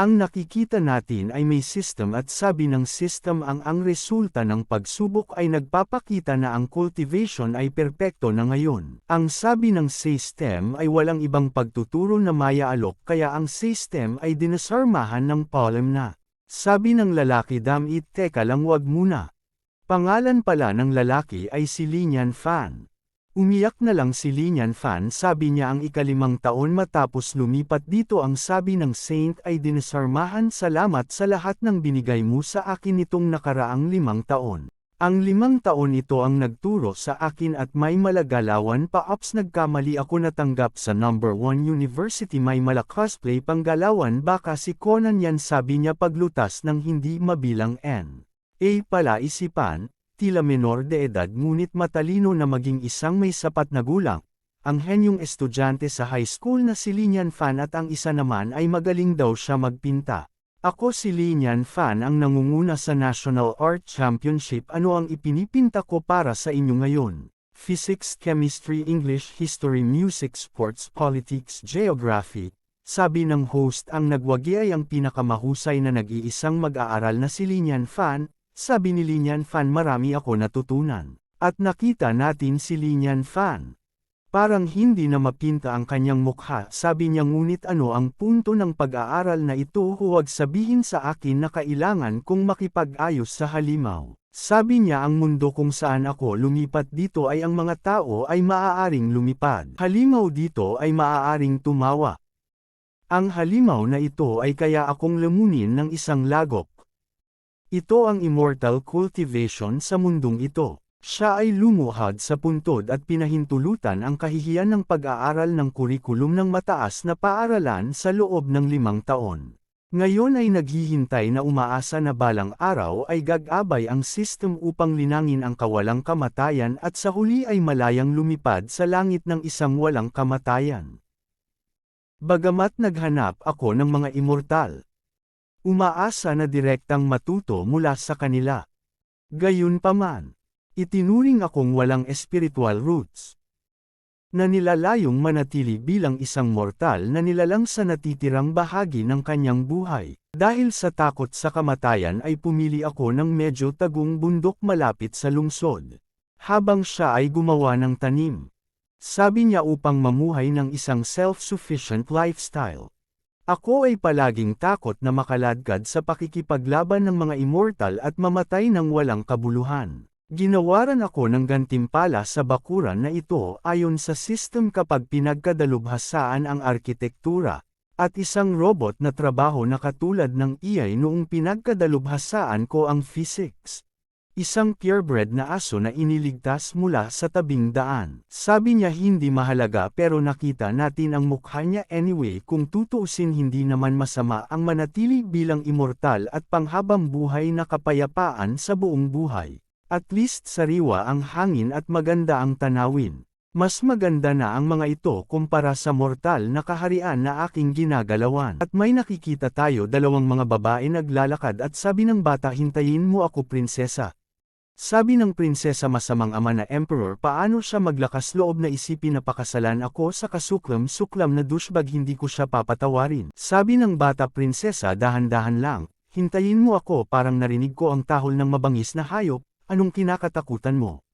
Ang nakikita natin ay may system at sabi ng system ang ang resulta ng pagsubok ay nagpapakita na ang cultivation ay perpekto na ngayon. Ang sabi ng system ay walang ibang pagtuturo na maya-alok kaya ang system ay dinasarmahan ng polem na. Sabi ng lalaki damit teka lang wag muna. Pangalan pala ng lalaki ay si Linyan Fan. Umiyak na lang si Linyan Fan sabi niya ang ikalimang taon matapos lumipat dito ang sabi ng Saint ay dinisarmahan salamat sa lahat ng binigay mo sa akin nitong nakaraang limang taon. Ang limang taon ito ang nagturo sa akin at may malagalawan pa ups nagkamali ako natanggap sa number 1 university may mala cosplay panggalawan baka si Conan yan sabi niya paglutas ng hindi mabilang N. A pala isipan, tila menor de edad ngunit matalino na maging isang may sapat na gulang. Ang henyong estudyante sa high school na si Linyan Fan at ang isa naman ay magaling daw siya magpinta. Ako si Linyan Fan ang nangunguna sa National Art Championship ano ang ipinipinta ko para sa inyo ngayon. Physics, Chemistry, English, History, Music, Sports, Politics, Geography. Sabi ng host ang nagwagi ay ang pinakamahusay na nag-iisang mag-aaral na si Linyan Fan, sabi ni Linyan Fan marami ako natutunan. At nakita natin si Linyan Fan. Parang hindi na mapinta ang kanyang mukha sabi niya ngunit ano ang punto ng pag-aaral na ito huwag sabihin sa akin na kailangan kong makipag-ayos sa halimaw. Sabi niya ang mundo kung saan ako lumipat dito ay ang mga tao ay maaaring lumipad. Halimaw dito ay maaaring tumawa. Ang halimaw na ito ay kaya akong lamunin ng isang lagok. Ito ang immortal cultivation sa mundong ito. Siya ay lumuhad sa puntod at pinahintulutan ang kahihiyan ng pag-aaral ng kurikulum ng mataas na paaralan sa loob ng limang taon. Ngayon ay naghihintay na umaasa na balang araw ay gagabay ang system upang linangin ang kawalang kamatayan at sa huli ay malayang lumipad sa langit ng isang walang kamatayan. Bagamat naghanap ako ng mga immortal, Umaasa na direktang matuto mula sa kanila. Gayunpaman, itinuring akong walang spiritual roots. Na nilalayong manatili bilang isang mortal na nilalang sa natitirang bahagi ng kanyang buhay. Dahil sa takot sa kamatayan ay pumili ako ng medyo tagong bundok malapit sa lungsod. Habang siya ay gumawa ng tanim. Sabi niya upang mamuhay ng isang self-sufficient lifestyle. Ako ay palaging takot na makaladkad sa pakikipaglaban ng mga immortal at mamatay ng walang kabuluhan. Ginawaran ako ng gantimpala sa bakuran na ito ayon sa system kapag pinagkadalubhasaan ang arkitektura, at isang robot na trabaho na katulad ng iyay noong pinagkadalubhasaan ko ang physics. Isang purebred na aso na iniligtas mula sa tabing daan. Sabi niya hindi mahalaga pero nakita natin ang mukha niya anyway kung tutuusin hindi naman masama ang manatili bilang immortal at panghabang buhay na kapayapaan sa buong buhay. At least sariwa ang hangin at maganda ang tanawin. Mas maganda na ang mga ito kumpara sa mortal na kaharian na aking ginagalawan. At may nakikita tayo dalawang mga babae naglalakad at sabi ng bata hintayin mo ako prinsesa. Sabi ng prinsesa masamang ama na emperor paano siya maglakas loob na isipin na pakasalan ako sa kasuklam-suklam na douchebag hindi ko siya papatawarin. Sabi ng bata prinsesa dahan-dahan lang, hintayin mo ako parang narinig ko ang tahol ng mabangis na hayop, anong kinakatakutan mo?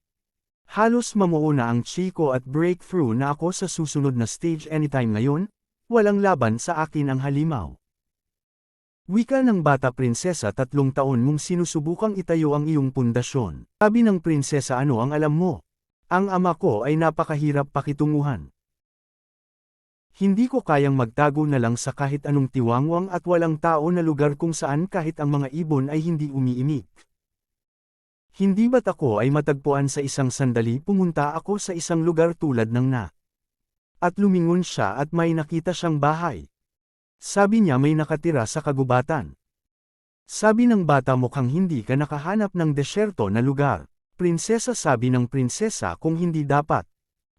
Halos mamuo na ang chiko at breakthrough na ako sa susunod na stage anytime ngayon, walang laban sa akin ang halimaw. Wika ng bata prinsesa tatlong taon mong sinusubukang itayo ang iyong pundasyon. Sabi ng prinsesa ano ang alam mo? Ang ama ko ay napakahirap pakitunguhan. Hindi ko kayang magtago na lang sa kahit anong tiwangwang at walang tao na lugar kung saan kahit ang mga ibon ay hindi umiimik. Hindi ba't ako ay matagpuan sa isang sandali pumunta ako sa isang lugar tulad ng na. At lumingon siya at may nakita siyang bahay. Sabi niya may nakatira sa kagubatan. Sabi ng bata mukhang hindi ka nakahanap ng desyerto na lugar. Prinsesa sabi ng prinsesa kung hindi dapat.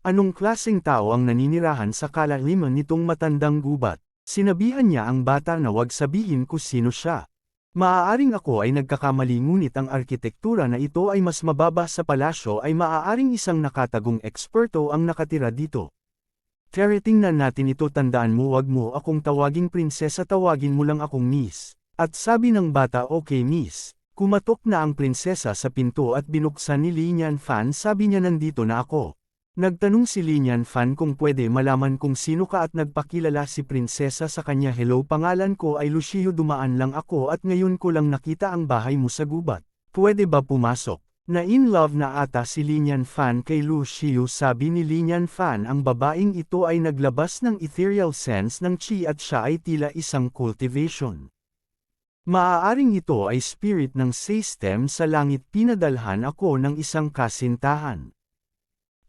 Anong klaseng tao ang naninirahan sa kalaliman nitong matandang gubat? Sinabihan niya ang bata na wag sabihin ko sino siya. Maaaring ako ay nagkakamali ngunit ang arkitektura na ito ay mas mababa sa palasyo ay maaaring isang nakatagong eksperto ang nakatira dito. Terry tingnan natin ito tandaan mo wag mo akong tawaging prinsesa tawagin mo lang akong miss. At sabi ng bata okay miss. Kumatok na ang prinsesa sa pinto at binuksan ni Linian Fan sabi niya nandito na ako. Nagtanong si Linian Fan kung pwede malaman kung sino ka at nagpakilala si prinsesa sa kanya hello pangalan ko ay Lucio dumaan lang ako at ngayon ko lang nakita ang bahay mo sa gubat. Pwede ba pumasok? Na in love na ata si Linian Fan kay Lucio sabi ni Linian Fan ang babaeng ito ay naglabas ng ethereal sense ng chi at siya ay tila isang cultivation. Maaaring ito ay spirit ng system sa langit pinadalhan ako ng isang kasintahan.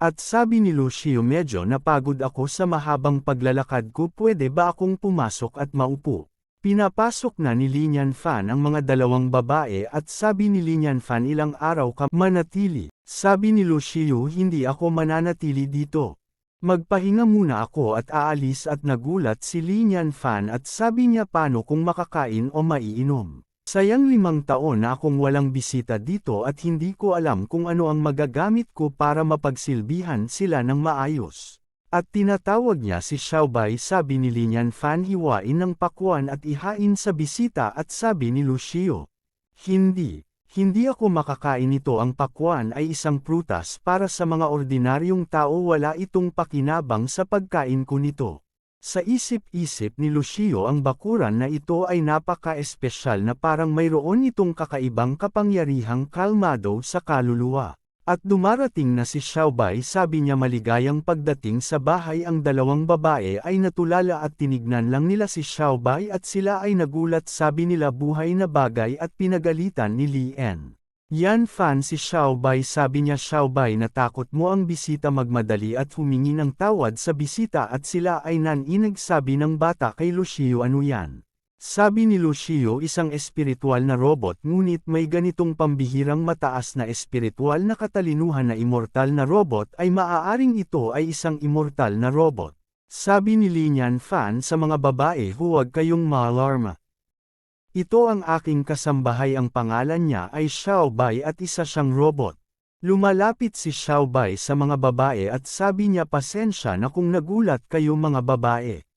At sabi ni Lucio medyo napagod ako sa mahabang paglalakad ko pwede ba akong pumasok at maupo. Pinapasok na ni Linian Fan ang mga dalawang babae at sabi ni Linian Fan ilang araw ka manatili. Sabi ni Lucio hindi ako mananatili dito. Magpahinga muna ako at aalis at nagulat si Linian Fan at sabi niya paano kung makakain o maiinom. Sayang limang taon na akong walang bisita dito at hindi ko alam kung ano ang magagamit ko para mapagsilbihan sila ng maayos. At tinatawag niya si Xiaobai sabi ni Linian Fan hiwain ng pakwan at ihain sa bisita at sabi ni Lucio. Hindi. Hindi ako makakain ito ang pakwan ay isang prutas para sa mga ordinaryong tao wala itong pakinabang sa pagkain ko nito. Sa isip-isip ni Lucio ang bakuran na ito ay napaka-espesyal na parang mayroon itong kakaibang kapangyarihang kalmado sa kaluluwa. At dumarating na si Xiaobai sabi niya maligayang pagdating sa bahay ang dalawang babae ay natulala at tinignan lang nila si Xiaobai at sila ay nagulat sabi nila buhay na bagay at pinagalitan ni Li En. Yan fan si Xiaobai sabi niya Xiaobai natakot mo ang bisita magmadali at humingi ng tawad sa bisita at sila ay naninag sabi ng bata kay Lucio ano yan. Sabi ni Lucio isang espiritual na robot ngunit may ganitong pambihirang mataas na espiritual na katalinuhan na immortal na robot ay maaaring ito ay isang immortal na robot. Sabi ni Linian Fan sa mga babae huwag kayong maalarma. Ito ang aking kasambahay ang pangalan niya ay Xiaobai at isa siyang robot. Lumalapit si Xiaobai sa mga babae at sabi niya pasensya na kung nagulat kayo mga babae.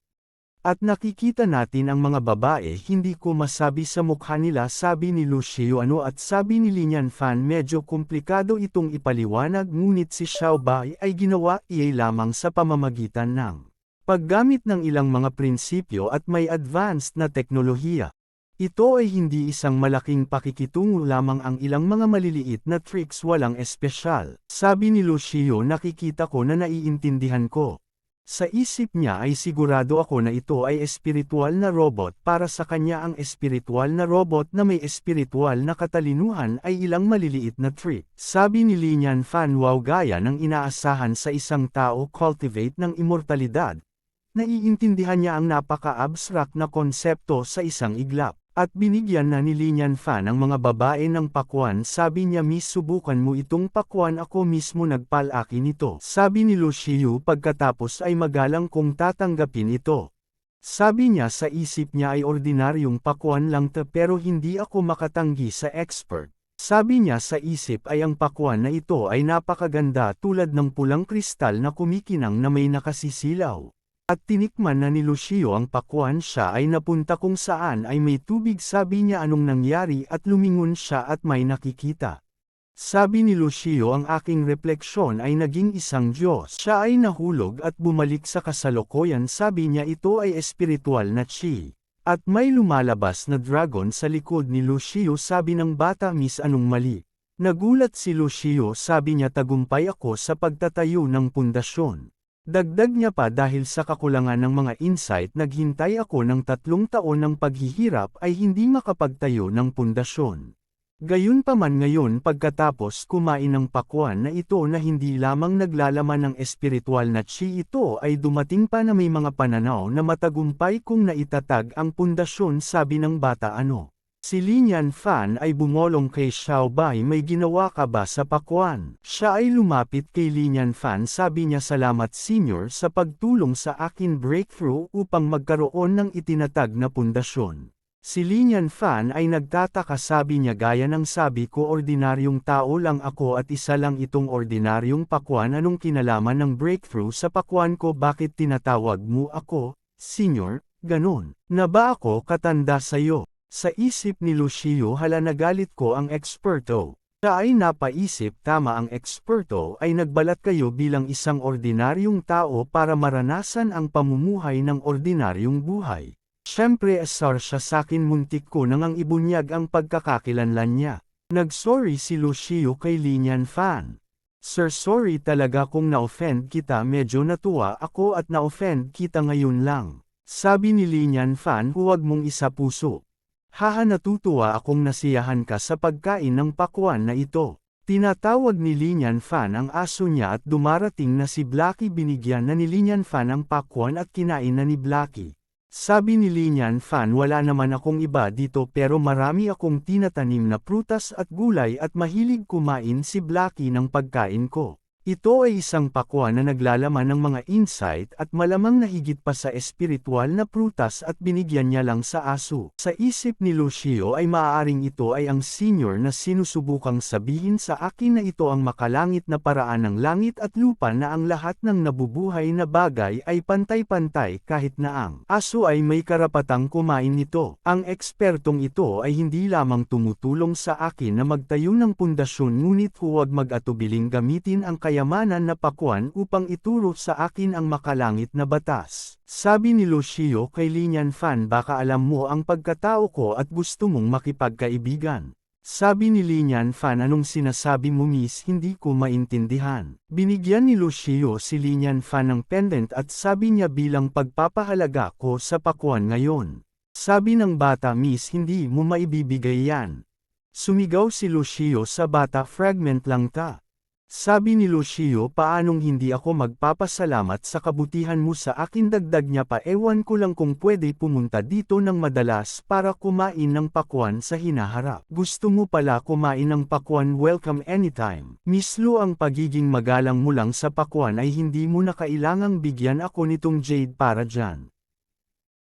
At nakikita natin ang mga babae hindi ko masabi sa mukha nila sabi ni Lucio ano at sabi ni Linian Fan medyo komplikado itong ipaliwanag ngunit si Xiaobai ay ginawa iay lamang sa pamamagitan ng paggamit ng ilang mga prinsipyo at may advanced na teknolohiya. Ito ay hindi isang malaking pakikitungo lamang ang ilang mga maliliit na tricks walang espesyal. Sabi ni Lucio nakikita ko na naiintindihan ko. Sa isip niya ay sigurado ako na ito ay espiritual na robot para sa kanya ang espiritual na robot na may espiritual na katalinuhan ay ilang maliliit na trick. Sabi ni Linian Fan wow gaya ng inaasahan sa isang tao cultivate ng immortalidad. Naiintindihan niya ang napaka-abstract na konsepto sa isang iglap. At binigyan na ni Linian Fan ang mga babae ng pakwan sabi niya miss subukan mo itong pakwan ako mismo nagpalaki nito. Sabi ni Lucio pagkatapos ay magalang kong tatanggapin ito. Sabi niya sa isip niya ay ordinaryong pakwan lang ta pero hindi ako makatanggi sa expert. Sabi niya sa isip ay ang pakwan na ito ay napakaganda tulad ng pulang kristal na kumikinang na may nakasisilaw. At tinikman na ni Lucio ang pakwan siya ay napunta kung saan ay may tubig sabi niya anong nangyari at lumingon siya at may nakikita. Sabi ni Lucio ang aking refleksyon ay naging isang Diyos. Siya ay nahulog at bumalik sa kasalukuyan sabi niya ito ay espiritual na chi. At may lumalabas na dragon sa likod ni Lucio sabi ng bata miss anong mali. Nagulat si Lucio sabi niya tagumpay ako sa pagtatayo ng pundasyon. Dagdag niya pa dahil sa kakulangan ng mga insight naghintay ako ng tatlong taon ng paghihirap ay hindi makapagtayo ng pundasyon. Gayunpaman ngayon pagkatapos kumain ng pakwan na ito na hindi lamang naglalaman ng espiritual na chi ito ay dumating pa na may mga pananaw na matagumpay kung naitatag ang pundasyon sabi ng bata ano. Si Linian Fan ay bumolong kay Xiao Bai may ginawa ka ba sa pakwan? Siya ay lumapit kay Linian Fan sabi niya salamat senior sa pagtulong sa akin breakthrough upang magkaroon ng itinatag na pundasyon. Si Linian Fan ay nagtataka sabi niya gaya ng sabi ko ordinaryong tao lang ako at isa lang itong ordinaryong pakwan anong kinalaman ng breakthrough sa pakwan ko bakit tinatawag mo ako, Senyor, ganon, na ba ako katanda sa'yo? Sa isip ni Lucio hala nagalit ko ang eksperto. Siya ay napaisip tama ang eksperto ay nagbalat kayo bilang isang ordinaryong tao para maranasan ang pamumuhay ng ordinaryong buhay. Siyempre asar siya sakin muntik ko nang ang ibunyag ang pagkakakilanlan niya. Nagsorry si Lucio kay Linian Fan. Sir sorry talaga kung na-offend kita medyo natuwa ako at na-offend kita ngayon lang. Sabi ni Linian Fan huwag mong isa puso. Haha natutuwa akong nasiyahan ka sa pagkain ng pakwan na ito. Tinatawag ni Linian Fan ang aso niya at dumarating na si Blacky binigyan na ni Linian Fan ang pakwan at kinain na ni Blacky. Sabi ni Linian Fan wala naman akong iba dito pero marami akong tinatanim na prutas at gulay at mahilig kumain si Blacky ng pagkain ko. Ito ay isang pakwa na naglalaman ng mga insight at malamang na higit pa sa espiritual na prutas at binigyan niya lang sa aso. Sa isip ni Lucio ay maaaring ito ay ang senior na sinusubukang sabihin sa akin na ito ang makalangit na paraan ng langit at lupa na ang lahat ng nabubuhay na bagay ay pantay-pantay kahit na ang aso ay may karapatang kumain nito. Ang ekspertong ito ay hindi lamang tumutulong sa akin na magtayo ng pundasyon ngunit huwag mag-atubiling gamitin ang kayamanan na pakwan upang ituro sa akin ang makalangit na batas. Sabi ni Lucio kay Linian Fan baka alam mo ang pagkatao ko at gusto mong makipagkaibigan. Sabi ni Linian Fan anong sinasabi mo miss hindi ko maintindihan. Binigyan ni Lucio si Linian Fan ng pendant at sabi niya bilang pagpapahalaga ko sa pakwan ngayon. Sabi ng bata miss hindi mo maibibigay yan. Sumigaw si Lucio sa bata fragment lang ta. Sabi ni Lucio paanong hindi ako magpapasalamat sa kabutihan mo sa akin dagdag niya pa ewan ko lang kung pwede pumunta dito ng madalas para kumain ng pakwan sa hinaharap. Gusto mo pala kumain ng pakwan welcome anytime. Mislo ang pagiging magalang mo lang sa pakwan ay hindi mo na kailangang bigyan ako nitong jade para dyan.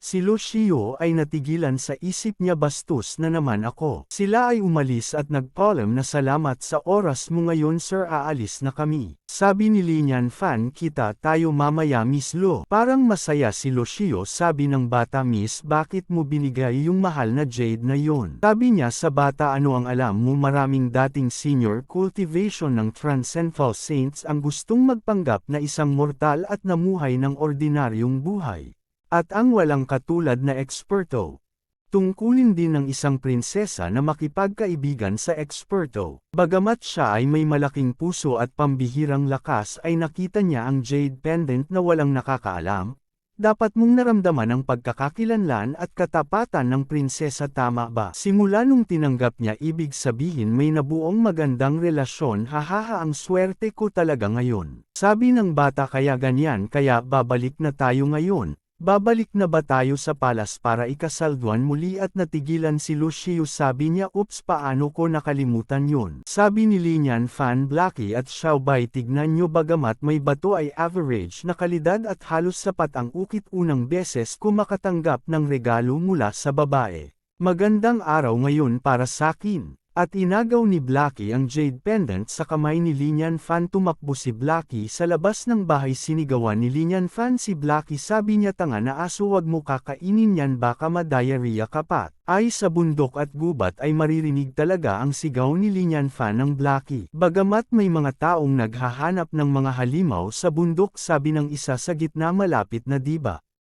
Si Lucio ay natigilan sa isip niya bastos na naman ako. Sila ay umalis at nagpaalam na salamat sa oras mo ngayon sir aalis na kami. Sabi ni Linian fan kita tayo mamaya Miss Lo. Parang masaya si Lucio sabi ng bata Miss bakit mo binigay yung mahal na jade na yon. Sabi niya sa bata ano ang alam mo maraming dating senior cultivation ng Transcendental Saints ang gustong magpanggap na isang mortal at namuhay ng ordinaryong buhay. At ang walang katulad na eksperto. Tungkulin din ng isang prinsesa na makipagkaibigan sa eksperto. Bagamat siya ay may malaking puso at pambihirang lakas ay nakita niya ang jade pendant na walang nakakaalam, dapat mong naramdaman ang pagkakakilanlan at katapatan ng prinsesa tama ba? Simula nung tinanggap niya ibig sabihin may nabuong magandang relasyon hahaha ang swerte ko talaga ngayon. Sabi ng bata kaya ganyan kaya babalik na tayo ngayon, Babalik na ba tayo sa palas para ikasalduan muli at natigilan si Lucio sabi niya ups paano ko nakalimutan yun. Sabi ni Linian Fan Blacky at Xiaobay tignan nyo bagamat may bato ay average na kalidad at halos sapat ang ukit unang beses ko makatanggap ng regalo mula sa babae. Magandang araw ngayon para sakin. At inagaw ni Blacky ang jade pendant sa kamay ni Linian Fan tumakbo si Blacky sa labas ng bahay sinigawan ni Linian Fan si Blacky sabi niya tanga na aso wag mo kakainin yan baka ma-diarrhea ka pa. Ay sa bundok at gubat ay maririnig talaga ang sigaw ni Linian Fan ng Blacky. Bagamat may mga taong naghahanap ng mga halimaw sa bundok sabi ng isa sa gitna malapit na diba.